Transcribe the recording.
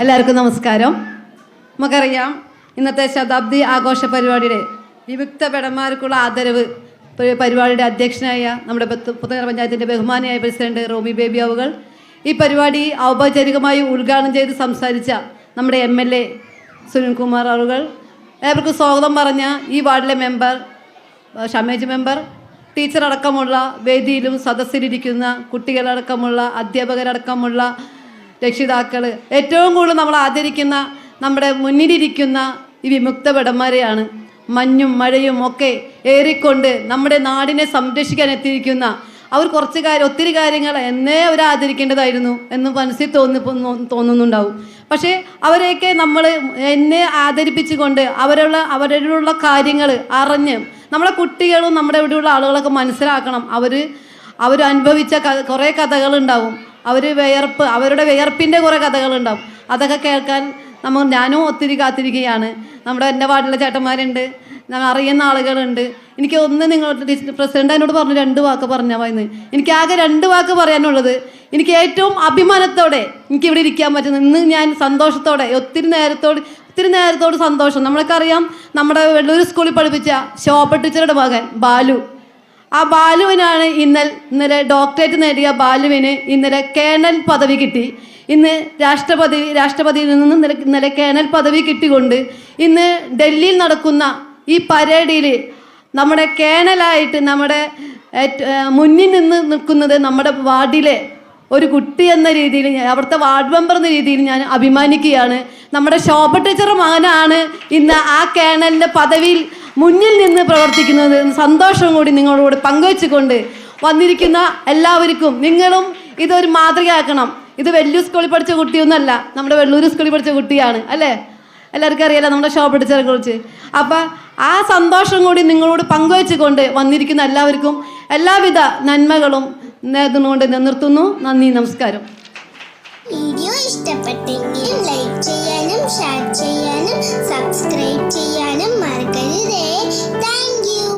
എല്ലാവർക്കും നമസ്കാരം. നമുക്കറിയാം ഇന്നത്തെ ശതാബ്ദി ആഘോഷ പരിപാടിയുടെ വിമുക്ത ഭടന്മാർക്കുള്ള ആദരവ് പരി- പരിപാടിയുടെ അധ്യക്ഷനായ നമ്മുടെ പുത്തനഗർ പഞ്ചായത്തിന്റെ ബഹുമാനിയായ പ്രസിഡന്റ് റോമി ബേബി അവകൾ ഈ പരിപാടി ഔപചാരികമായി ഉദ്ഘാടനം ചെയ്ത് സംസാരിച്ച നമ്മുടെ എം എൽ എ സുനിൽകുമാർ അവകൾ ഏവർക്കും സ്വാഗതം പറഞ്ഞ ഈ വാർഡിലെ മെമ്പർ ഷമേജ് മെമ്പർ ടീച്ചർ അടക്കമുള്ള വേദിയിലും സദസ്സിലിരിക്കുന്ന കുട്ടികളടക്കമുള്ള അധ്യാപകരടക്കമുള്ള രക്ഷിതാക്കൾ ഏറ്റവും കൂടുതൽ നമ്മൾ ആദരിക്കുന്ന നമ്മുടെ മുന്നിലിരിക്കുന്ന ഈ വിമുക്ത ഭടന്മാരെയാണ്. മഞ്ഞും മഴയും ഒക്കെ ഏറിക്കൊണ്ട് നമ്മുടെ നാടിനെ സംരക്ഷിക്കാൻ എത്തിയിരിക്കുന്ന അവർ കുറച്ച് കാര്യം ഒത്തിരി കാര്യങ്ങൾ എന്നേ അവർ ആദരിക്കേണ്ടതായിരുന്നു എന്ന് മനസ്സിൽ തോന്നി തോന്നുന്നുണ്ടാവും. പക്ഷേ അവരെയൊക്കെ നമ്മൾ എന്നെ ആദരിപ്പിച്ചുകൊണ്ട് അവരുള്ള അവരുടെ കാര്യങ്ങൾ അറിഞ്ഞ് നമ്മളെ കുട്ടികളും നമ്മുടെ ഇവിടെയുള്ള ആളുകളൊക്കെ മനസ്സിലാക്കണം. അവർ അവർ അനുഭവിച്ച കുറേ കഥകളുണ്ടാവും. അവർ വിയർപ്പ് അവരുടെ വിയർപ്പിന്റെ കുറേ കഥകളുണ്ടാവും. അതൊക്കെ കേൾക്കാൻ നമ്മൾ ഞാനും ഒത്തിരി കാത്തിരിക്കുകയാണ്. നമ്മുടെ എന്റെ വാർഡിലെ ചേട്ടന്മാരുണ്ട്. ഞാൻ അറിയുന്ന ആളുകളുണ്ട്. എനിക്ക് ഒന്ന് നിങ്ങൾ പ്രസിഡന്റ് എന്നോട് പറഞ്ഞു രണ്ട് വാക്ക് പറഞ്ഞാൽ മതി എനിക്ക് ആകെ രണ്ട് വാക്ക് പറയാനുള്ളത്. എനിക്ക് ഏറ്റവും അഭിമാനത്തോടെ എനിക്ക് ഇവിടെ ഇരിക്കാൻ പറ്റുന്നു ഇന്ന് ഞാൻ സന്തോഷത്തോടെ ഒത്തിരി നേരത്തോട് ഒത്തിരി നേരത്തോട് സന്തോഷം. നമ്മളൊക്കെ അറിയാം നമ്മുടെ വെള്ളൂർ സ്കൂളിൽ പഠിപ്പിച്ച ശോഭ ടീച്ചറുടെ മകൻ ബാലു. ആ ബാലുവിനാണ് ഇന്നലെ ഇന്നലെ ഡോക്ടറേറ്റ് നേടിയ ബാലുവിന് ഇന്നലെ കേണൽ പദവി കിട്ടി. ഇന്ന് രാഷ്ട്രപതി രാഷ്ട്രപതിയിൽ നിന്ന് ഇന്നലെ കേണൽ പദവി കിട്ടിക്കൊണ്ട് ഇന്ന് ഡൽഹിയിൽ നടക്കുന്ന ഈ പരേഡിയിൽ നമ്മുടെ കേണലായിട്ട് നമ്മുടെ മുന്നിൽ നിന്ന് നിൽക്കുന്നത് നമ്മുടെ വാർഡിലെ ഒരു കുട്ടി എന്ന രീതിയിൽ അവിടുത്തെ വാർഡ് മെമ്പർ എന്ന രീതിയിൽ ഞാൻ അഭിമാനിക്കുകയാണ്. നമ്മുടെ ശോഭ ടീച്ചർ മകനാണ് ഇന്ന് ആ കേണലിന്റെ പദവിയിൽ മുന്നിൽ നിന്ന് പ്രവർത്തിക്കുന്നത് സന്തോഷം കൂടി നിങ്ങളോട് പങ്കുവെച്ചുകൊണ്ട് വന്നിരിക്കുന്ന എല്ലാവർക്കും നിങ്ങളും ഇതൊരു മാതൃകയാക്കണം. ഇത് വെല്ലൂർ സ്കൂളിൽ പഠിച്ച കുട്ടിയൊന്നുമല്ല നമ്മുടെ വെള്ളൂർ സ്കൂളിൽ പഠിച്ച കുട്ടിയാണ് അല്ലേ? എല്ലാവർക്കും അറിയാലോ നമ്മുടെ ഷോപ്പ് പഠിച്ചതിനെ കുറിച്ച്. അപ്പം ആ സന്തോഷം കൂടി നിങ്ങളോട് പങ്കുവെച്ചുകൊണ്ട് വന്നിരിക്കുന്ന എല്ലാവർക്കും എല്ലാവിധ നന്മകളും നേർന്നുകൊണ്ട് നിർത്തുന്നു നന്ദി നമസ്കാരം. വീഡിയോ ഇഷ്ടപ്പെട്ടെങ്കിൽ ലൈക്ക് ചെയ്യാനും ഷെയർ ചെയ്യാനും സബ്സ്ക്രൈബ്